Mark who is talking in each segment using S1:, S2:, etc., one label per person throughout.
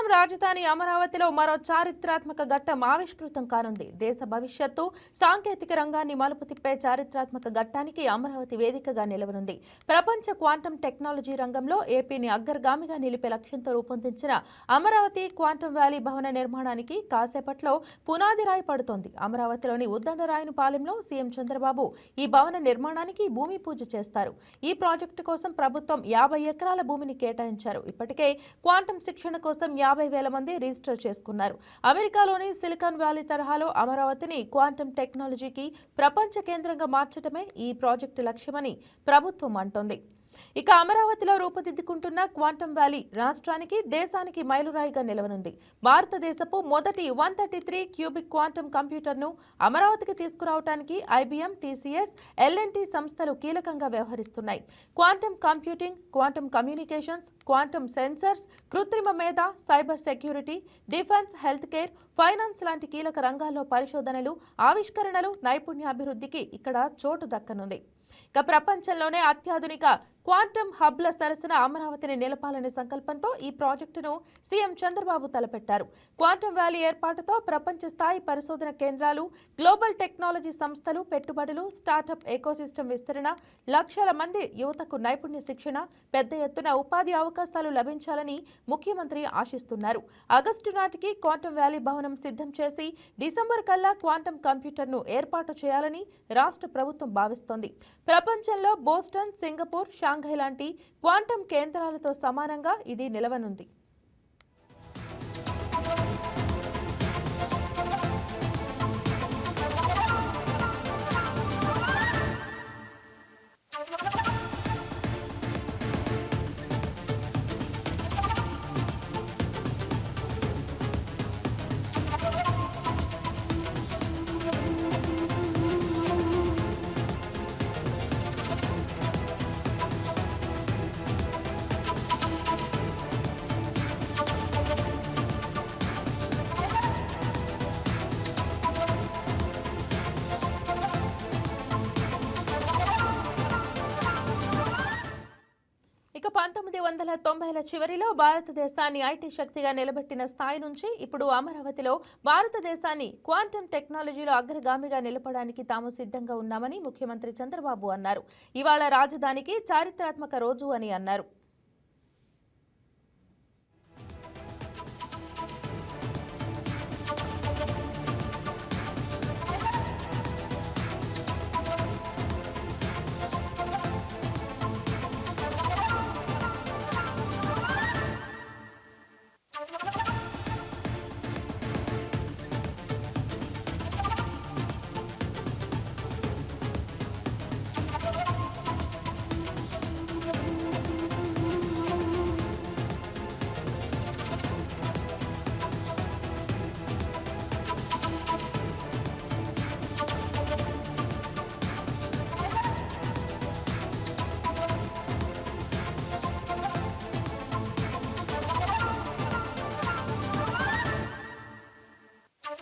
S1: అస్సాం రాజధాని అమరావతిలో మరో చారిత్రాత్మక ఘట్టం ఆవిష్కృతం కానుంది. దేశ భవిష్యత్తు సాంకేతిక రంగాన్ని మలుపు తిప్పే చారిత్రాత్మక ఘట్టానికి అమరావతి వేదికగా నిలవనుంది. ప్రపంచ క్వాంటం టెక్నాలజీ రంగంలో ఏపీని అగ్రగామిగా నిలిపే లక్ష్యంతో రూపొందించిన అమరావతి క్వాంటం వ్యాలీ భవన నిర్మాణానికి కాసేపట్లో పునాది రాయి పడుతోంది. అమరావతిలోని ఉద్దండరాయను పాలెంలో సీఎం చంద్రబాబు ఈ భవన నిర్మాణానికి భూమి పూజ చేస్తారు. ఈ ప్రాజెక్టు కోసం ప్రభుత్వం యాభై ఎకరాల భూమిని కేటాయించారు. ఇప్పటికే క్వాంటం శిక్షణ కోసం యాభై వేల మంది రిజిస్టర్ చేసుకున్నారు. అమెరికాలోని సిలికాన్ వ్యాలీ తరహాలో అమరావతిని క్వాంటమ్ టెక్నాలజీకి ప్రపంచ కేంద్రంగా మార్చడమే ఈ ప్రాజెక్టు లక్ష్యమని ప్రభుత్వం అంటోంది. ఇక అమరావతిలో రూపుదిద్దుకుంటున్న క్వాంటం వ్యాలీ రాష్ట్రానికి దేశానికి మైలురాయిగా నిలవనుంది. భారతదేశపు మొదటి one thirty three qubit quantum కంప్యూటర్ను అమరావతికి తీసుకురావడానికి IBM TCS L and T సంస్థలు కీలకంగా వ్యవహరిస్తున్నాయి. Quantum computing quantum communications quantum sensors కృత్రిమ మేధ cyber security defence health care finance లాంటి కీలక రంగాల్లో పరిశోధనలు ఆవిష్కరణలు నైపుణ్యాభివృద్ధికి ఇక్కడ చోటు దక్కనుంది. ఇక ప్రపంచంలోనే అత్యాధునిక క్వాంటం హబ్ల సరసన అమరావతిని నిలపాలనే సంకల్పంతో ఈ ప్రాజెక్టును సీఎం చంద్రబాబు తలపెట్టారు. క్వాంటం వ్యాలీ ఏర్పాటుతో ప్రపంచ స్థాయి పరిశోధన కేంద్రాలు గ్లోబల్ టెక్నాలజీ సంస్థలు పెట్టుబడులు స్టార్టప్ ఎకోసిస్టమ్ విస్తరణ లక్షల మంది యువతకు నైపుణ్య శిక్షణ పెద్ద ఎత్తున ఉపాధి అవకాశాలు లభించాలని ముఖ్యమంత్రి ఆశిస్తున్నారు. ఆగస్టు నాటికి క్వాంటం వ్యాలీ భవనం సిద్ధం చేసి డిసెంబర్ కల్లా క్వాంటం కంప్యూటర్ను ఏర్పాటు చేయాలని రాష్ట్ర ప్రభుత్వం భావిస్తోంది. ప్రపంచంలో బోస్టన్ సింగపూర్ షాంఘై లాంటి క్వాంటం కేంద్రాలతో సమానంగా ఇది నిలవనుంది. ఇక పంతొమ్మిది వందల తొంభైల చివరిలో భారతదేశాన్ని ఐటీ శక్తిగా నిలబెట్టిన స్థాయి నుంచి ఇప్పుడు అమరావతిలో భారతదేశాన్ని క్వాంటమ్ టెక్నాలజీలో అగ్రగామిగా నిలపడానికి తాము సిద్ధంగా ఉన్నామని ముఖ్యమంత్రి చంద్రబాబు అన్నారు. ఇవాళ రాజధానికి చారిత్రాత్మక రోజు అని అన్నారు.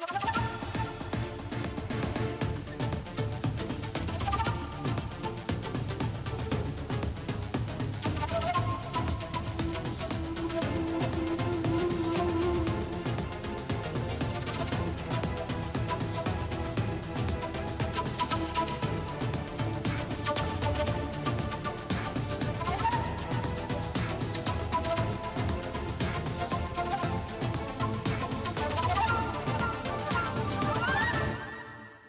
S1: Thank you.